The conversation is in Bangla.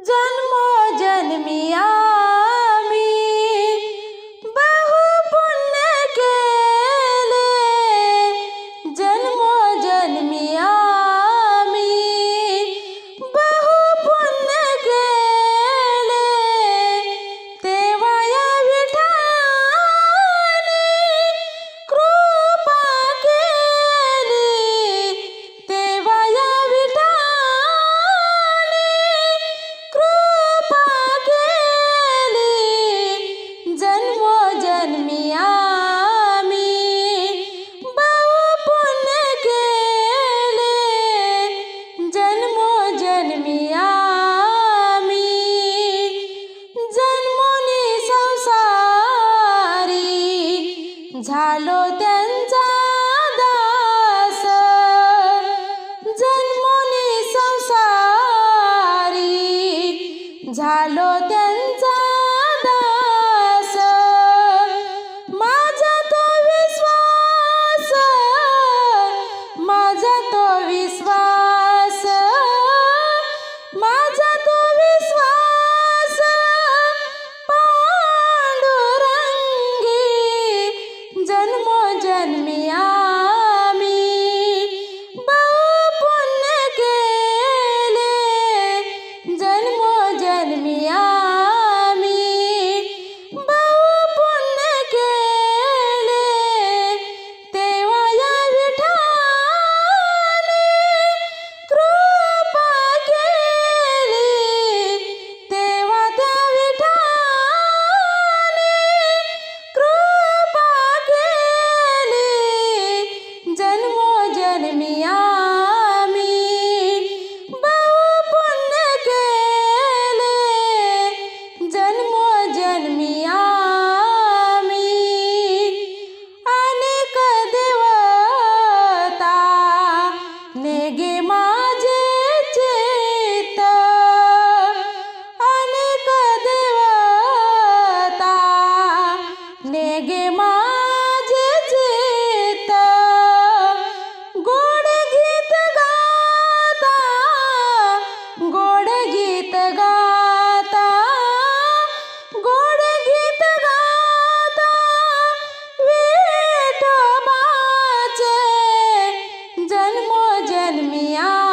জন্ম জন্মিয়া झालो त्यांचा दास जन्मोनी संसारी झालो त्या enemy. जल मिया